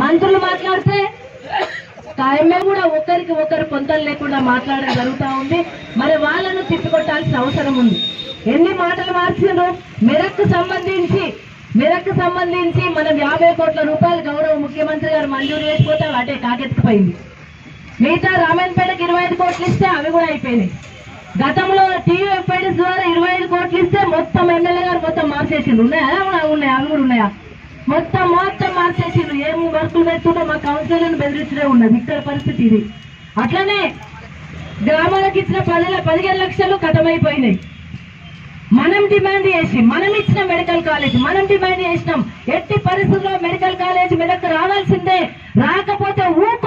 మంత్రులు మాట్లాడితే టైమే కూడా ఒకరికి ఒకరు పొంతలు లేకుండా మాట్లాడడం జరుగుతూ ఉంది. మరి వాళ్ళను తిప్పికొట్టాల్సిన అవసరం ఉంది. ఎన్ని మాటలు మార్చిండ్రు మెరక్కు సంబంధించి మెరక్కు సంబంధించి మనం యాభై కోట్ల రూపాయలు గౌరవ ముఖ్యమంత్రి గారు మంజూరు చేసిపోతే అటే కాకెత్తిపోయింది మిగతా రామాయణపేటకి ఇరవై ఐదు కోట్లు ఇస్తే అవి కూడా అయిపోయినాయి. గతంలో టీయూఎఫ్ఐడిస్ ద్వారా ఇరవై ఐదు కోట్లు ఇస్తే మొత్తం ఎమ్మెల్యే గారు మొత్తం మార్చేసిండ్రు. ఉన్నాయా? ఉన్నాయా? అవి కూడా ఉన్నాయా? మొత్తం మొత్తం మార్చేసిండ్రు. ఏం మా కౌన్సిలర్లను బెదిరించడే ఉన్నది. ఇక్కడ పరిస్థితి ఇది. అట్లనే గ్రామాలకు ఇచ్చిన పది పదిహేను లక్షలు కథమైపోయినాయి. మనం డిమాండ్ చేసి మనం ఇచ్చిన మెడికల్ కాలేజ్ మనం డిమాండ్ చేసినాం. ఎట్టి పరిస్థితుల్లో మెడికల్ కాలేజ్ మెదక్ రావాల్సిందే. రాకపోతే ఊపి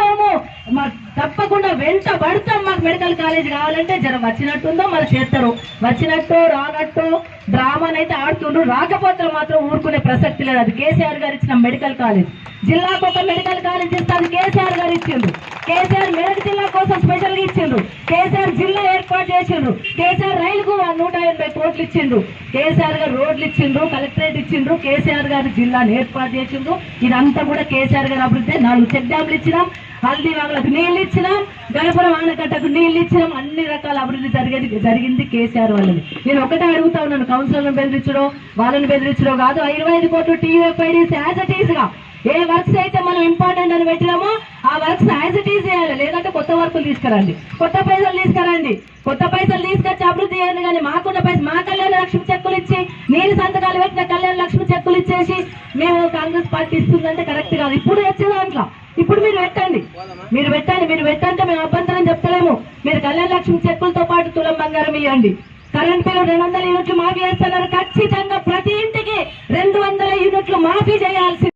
తప్పకుండా వెంట పడతాం. మాకు మెడికల్ కాలేజ్ కావాలంటే జర వచ్చినట్టుందో మరి చేస్తారు. వచ్చినట్టు రానట్టు డ్రామానైతే ఆడుతుండ్రు. రాకపోతే మాత్రం ఊరుకునే ప్రసక్తి లేదు. అది కేసీఆర్ గారు ఇచ్చిన మెడికల్ కాలేజ్. జిల్లాకు ఒక మెడికల్ కాలేజ్ ఇస్తే అది కేసీఆర్ గారు ఇచ్చిండ్రు. కేసీఆర్ మెదక్ జిల్లా కోసం స్పెషల్గా ఇచ్చిండ్రు. కేసీఆర్ జిల్లా ఏర్పాటు చేసిండ్రు. కేసీఆర్ రైలుకు నూట ఎనభై కోట్లు ఇచ్చిండ్రు. కేసీఆర్ గారు రోడ్లు ఇచ్చిండ్రు. కలెక్టర్ చేసిండ్రు. కేసీఆర్ గారు జిల్లాను ఏర్పాటు చేసిండ్రు. ఇదంతా కూడా కేసీఆర్ గారు అభివృద్ధి. నాలుగు చెక్ డ్యాంలు ఇచ్చినాం. హల్దీ వాగులకు నీళ్ళు ఇచ్చినాం. గణపురం ఆనకట్టకు నీళ్ళు ఇచ్చినాం. అన్ని రకాల అభివృద్ధి జరిగేది జరిగింది కేసీఆర్ వాళ్ళని నేను ఒకటే అడుగుతా ఉన్నాను. కౌన్సిలర్లను బెదిరించడం వాళ్ళని బెదిరించడం కాదు. ఇరవై ఐదు కోట్లు టీయూఎఫ్ఐడీస్ యాజ్ ఇట్ ఈస్గా. ఏ వర్క్స్ అయితే మనం ఇంపార్టెంట్ అని పెట్టినామో ఆ వర్క్స్ యాజ్ ఇట్ ఈస్ చేయాలి. లేదంటే కొత్త వర్కులు తీసుకురండి. కొత్త పైసలు తీసుకురండి. కొత్త పైసలు తీసుకొచ్చి అభివృద్ధి చేయండి కానీ మాకున్న పైసలు మా కళ్యాణ లక్ష్మి చెక్కులు ఇచ్చి నేను సంతకాలు పెట్టిన కాంగ్రెస్ ఇస్తుందంటే కరెక్ట్ కాదు. ఇప్పుడు వచ్చే దాంట్లో. ఇప్పుడు మీరు పెట్టండి. మీరు పెట్టండి మీరు పెట్టంటే మేము అభ్యంతరం చెప్తలేము. మీరు కళ్యాణ లక్ష్మి చెక్కులతో పాటు తులం బంగారం ఇవ్వండి కరెంట్ బిల్లు రెండు వందల యూనిట్లు మాఫీ చేస్తున్నారు. ఖచ్చితంగా ప్రతి ఇంటికి రెండు వందల యూనిట్లు మాఫీ చేయాల్సి